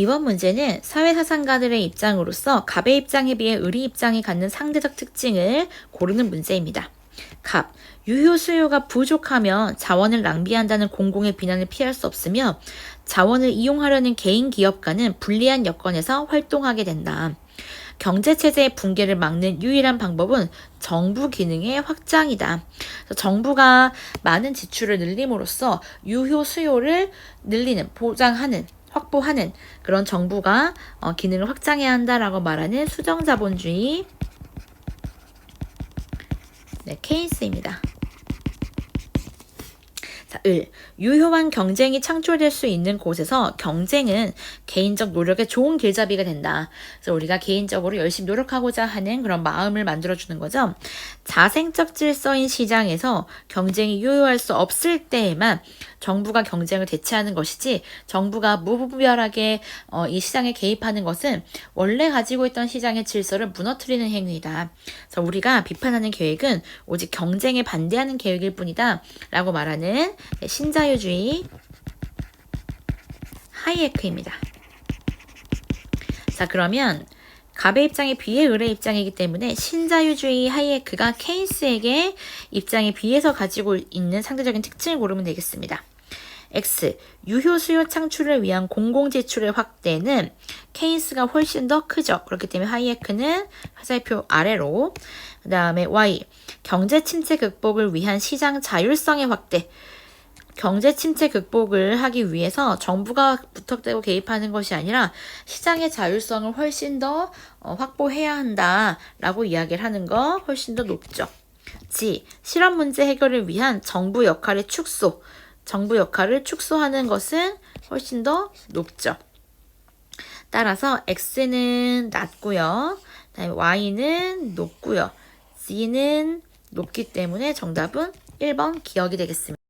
이번 문제는 사회사상가들의 입장으로서 갑의 입장에 비해 을의 입장이 갖는 상대적 특징을 고르는 문제입니다. 갑, 유효 수요가 부족하면 자원을 낭비한다는 공공의 비난을 피할 수 없으며 자원을 이용하려는 개인 기업가는 불리한 여건에서 활동하게 된다. 경제 체제의 붕괴를 막는 유일한 방법은 정부 기능의 확장이다. 정부가 많은 지출을 늘림으로써 유효 수요를 늘리는 보장하는 확보하는 그런 정부가 어, 기능을 확장해야 한다라고 말하는 수정자본주의 네, 케인스입니다. 자, 을. 유효한 경쟁이 창출될 수 있는 곳에서 경쟁은 개인적 노력의 좋은 길잡이가 된다. 그래서 우리가 개인적으로 열심히 노력하고자 하는 그런 마음을 만들어주는 거죠. 자생적 질서인 시장에서 경쟁이 유효할 수 없을 때에만 정부가 경쟁을 대체하는 것이지 정부가 무분별하게 어, 이 시장에 개입하는 것은 원래 가지고 있던 시장의 질서를 무너뜨리는 행위이다. 그래서 우리가 비판하는 계획은 오직 경쟁에 반대하는 계획일 뿐이다. 라고 말하는 네, 신자유주의 하이에크입니다. 자, 그러면 갑의 입장에 비해 을의 입장이기 때문에 신자유주의 하이에크가 케인스에게 입장에 비해서 가지고 있는 상대적인 특징을 고르면 되겠습니다. X. 유효 수요 창출을 위한 공공 지출의 확대는 케인스가 훨씬 더 크죠. 그렇기 때문에 하이에크는 화살표 아래로. 그 다음에 Y. 경제 침체 극복을 위한 시장 자율성의 확대. 경제 침체 극복을 하기 위해서 정부가 부탁되고 개입하는 것이 아니라 시장의 자율성을 훨씬 더 어, 확보해야 한다라고 이야기를 하는 거 훨씬 더 높죠. G. 실험 문제 해결을 위한 정부 역할의 축소. 정부 역할을 축소하는 것은 훨씬 더 높죠. 따라서 X는 낮고요. 그다음에 Y는 높고요. Z는 높기 때문에 정답은 1번 기억이 되겠습니다.